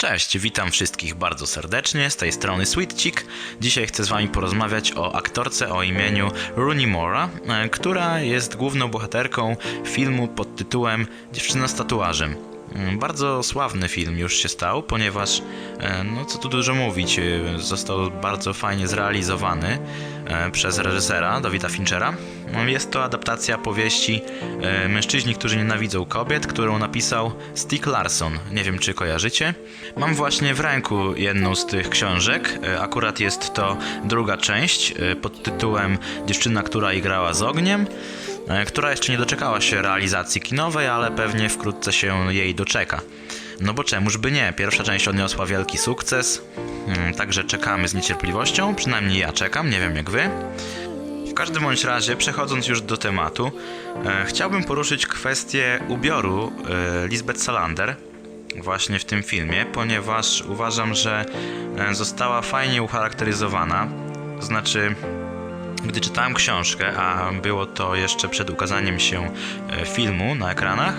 Cześć, witam wszystkich bardzo serdecznie, z tej strony Sweet Chick. Dzisiaj chcę z wami porozmawiać o aktorce o imieniu Rooney Mora, e, która jest główną bohaterką filmu pod tytułem Dziewczyna z tatuażem. Mm, Bardzo sławny film już się stał, ponieważ, e, no co tu dużo mówić, e, został bardzo fajnie zrealizowany e, przez reżysera Davida Finchera. Jest to adaptacja powieści Mężczyźni, którzy nienawidzą kobiet, którą napisał Stieg Larsson. Nie wiem, czy kojarzycie. Mam właśnie w ręku jedną z tych książek. Akurat jest to druga część pod tytułem Dziewczyna, która igrała z ogniem która jeszcze nie doczekała się realizacji kinowej, ale pewnie wkrótce się jej doczeka. No bo czemuż by nie? Pierwsza część odniosła wielki sukces, mm, także czekamy z niecierpliwością, przynajmniej ja czekam, nie wiem jak wy. W każdym bądź razie, przechodząc już do tematu, e, chciałbym poruszyć kwestię ubioru e, Lisbeth Salander właśnie w tym filmie, ponieważ uważam, że e, została fajnie ucharakteryzowana. Znaczy, gdy czytałem książkę, a było to jeszcze przed ukazaniem się e, filmu na ekranach,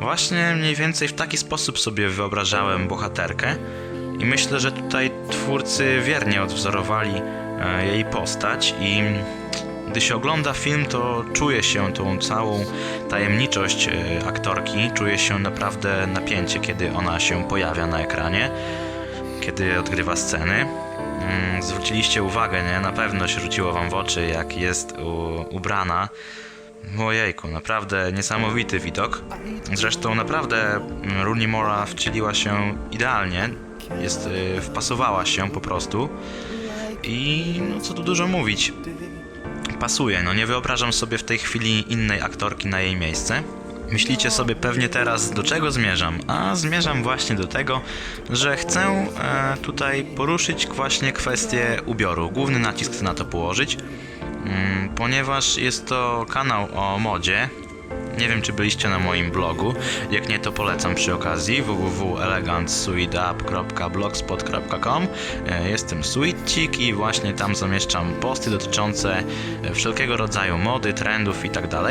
właśnie mniej więcej w taki sposób sobie wyobrażałem bohaterkę i myślę, że tutaj twórcy wiernie odwzorowali e, jej postać i gdy się ogląda film, to czuje się tą całą tajemniczość e, aktorki, czuje się naprawdę napięcie, kiedy ona się pojawia na ekranie, kiedy odgrywa sceny. Mm, Zwróciliście uwagę, nie? Na pewno się rzuciło wam w oczy, jak jest u, ubrana. Ojejku, naprawdę niesamowity widok. Zresztą naprawdę mm, Rooney Mora wcieliła się idealnie. Jest, y, wpasowała się po prostu. I no co tu dużo mówić. Pasuje, no nie wyobrażam sobie w tej chwili innej aktorki na jej miejsce. Myślicie sobie pewnie teraz, do czego zmierzam? A zmierzam właśnie do tego, że chcę e, tutaj poruszyć właśnie kwestię ubioru. Główny nacisk chcę na to położyć, mm, ponieważ jest to kanał o modzie. Nie wiem, czy byliście na moim blogu. Jak nie, to polecam przy okazji www.elegantsuitup.blogspot.com E, Jestem Sweetchick i właśnie tam zamieszczam posty dotyczące e, wszelkiego rodzaju mody, trendów itd.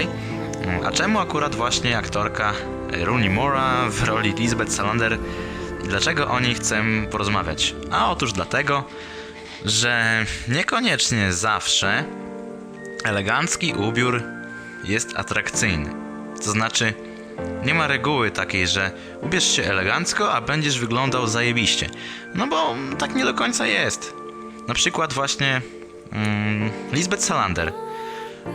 A czemu akurat właśnie aktorka Rooney Mora w roli Lisbeth Salander? I Dlaczego o niej chcę porozmawiać? A otóż dlatego, że niekoniecznie zawsze elegancki ubiór jest atrakcyjny. To znaczy, nie ma reguły takiej, że ubierz się elegancko, a będziesz wyglądał zajebiście. No bo tak nie do końca jest. Na przykład właśnie mm, Lisbeth Salander.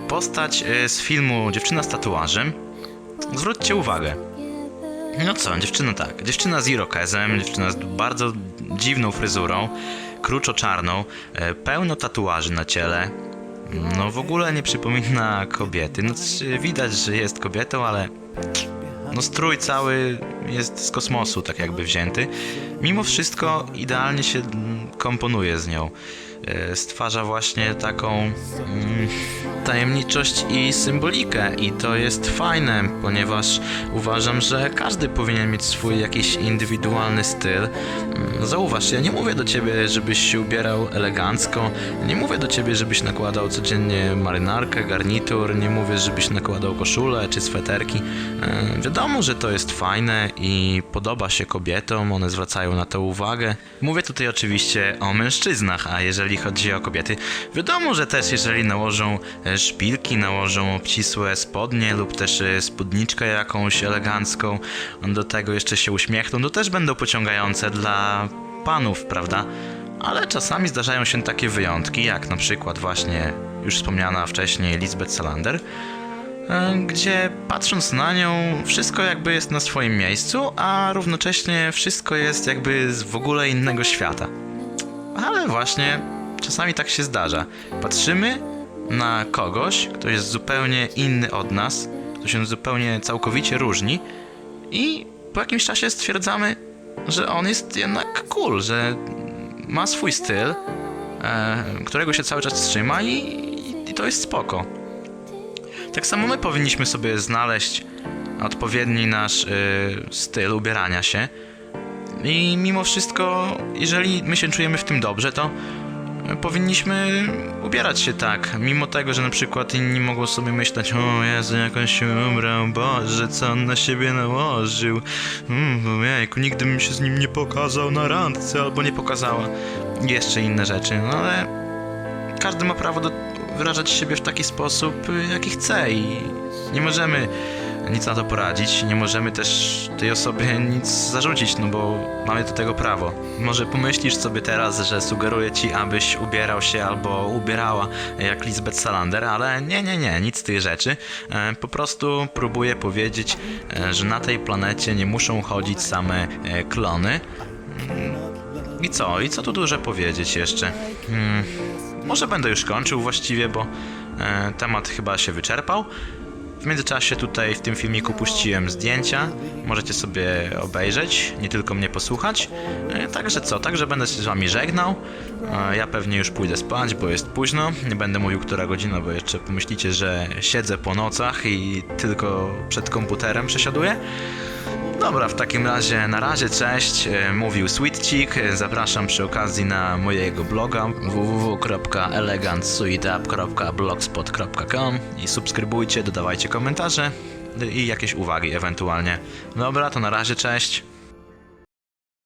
Postać y, z filmu Dziewczyna z tatuażem. Zwróćcie uwagę. No co, dziewczyna tak. Dziewczyna z irokezem, dziewczyna z bardzo dziwną fryzurą, kruczo-czarną, e, pełno tatuaży na ciele. No w ogóle nie przypomina kobiety. No widać, że jest kobietą, ale no strój cały jest z kosmosu, tak jakby wzięty. Mimo wszystko idealnie się mm, komponuje z nią. E, Stwarza właśnie taką mm, tajemniczość i symbolikę i to jest fajne, ponieważ uważam, że każdy powinien mieć swój jakiś indywidualny styl. Mm, Zauważ, ja nie mówię do ciebie, żebyś się ubierał elegancko, nie mówię do ciebie, żebyś nakładał codziennie marynarkę, garnitur, nie mówię, żebyś nakładał koszulę czy sweterki. E, Wiadomo, że to jest fajne i podoba się kobietom, one zwracają na to uwagę. Mówię tutaj oczywiście o mężczyznach, a jeżeli chodzi o kobiety, wiadomo, że też jeżeli nałożą e, szpilki, nałożą obcisłe spodnie lub też e, spódniczkę jakąś elegancką, do tego jeszcze się uśmiechną, to też będą pociągające dla panów, prawda? Ale czasami zdarzają się takie wyjątki, jak na przykład właśnie już wspomniana wcześniej Lisbeth Salander, e, gdzie patrząc na nią, wszystko jakby jest na swoim miejscu, a równocześnie wszystko jest jakby z w ogóle innego świata. Ale właśnie czasami tak się zdarza. Patrzymy na kogoś, kto jest zupełnie inny od nas, kto się zupełnie całkowicie różni i po jakimś czasie stwierdzamy, że on jest jednak cool, że ma swój styl, e, którego się cały czas trzyma i, i to jest spoko. Tak samo my powinniśmy sobie znaleźć odpowiedni nasz y, styl ubierania się. I mimo wszystko, jeżeli my się czujemy w tym dobrze, to powinniśmy ubierać się tak, mimo tego, że na przykład inni mogą sobie myśleć, o Jezu, jak on się Boże, co on na siebie nałożył, mm, jejku, nigdy bym się z nim nie pokazał na randce, albo nie pokazała, jeszcze inne rzeczy, no ale każdy ma prawo do wyrażać siebie w taki sposób, jaki chce i nie możemy nic na to poradzić, nie możemy też tej osobie nic zarzucić, no bo mamy do tego prawo. Może pomyślisz sobie teraz, że sugeruję ci, abyś ubierał się albo ubierała jak Lisbeth Salander, ale nie, nie, nie, nic z tych rzeczy. E, Po prostu próbuję powiedzieć, e, że na tej planecie nie muszą chodzić same e, klony. I co? I co tu dużo powiedzieć jeszcze? Hmm, może będę już kończył właściwie, bo e, temat chyba się wyczerpał. W międzyczasie tutaj w tym filmiku puściłem zdjęcia. Możecie sobie obejrzeć, nie tylko mnie posłuchać. E, także co? Także będę się z wami żegnał. E, ja pewnie już pójdę spać, bo jest późno. Nie będę mówił która godzina, bo jeszcze pomyślicie, że siedzę po nocach i tylko przed komputerem przesiaduję. Dobra, w takim razie na razie, cześć. E, Mówił Sweet Chick. E, Zapraszam przy okazji na mojego bloga www.elegantsweetup.blogspot.com i subskrybujcie, dodawajcie komentarze i jakieś uwagi ewentualnie. Dobra, to na razie, cześć.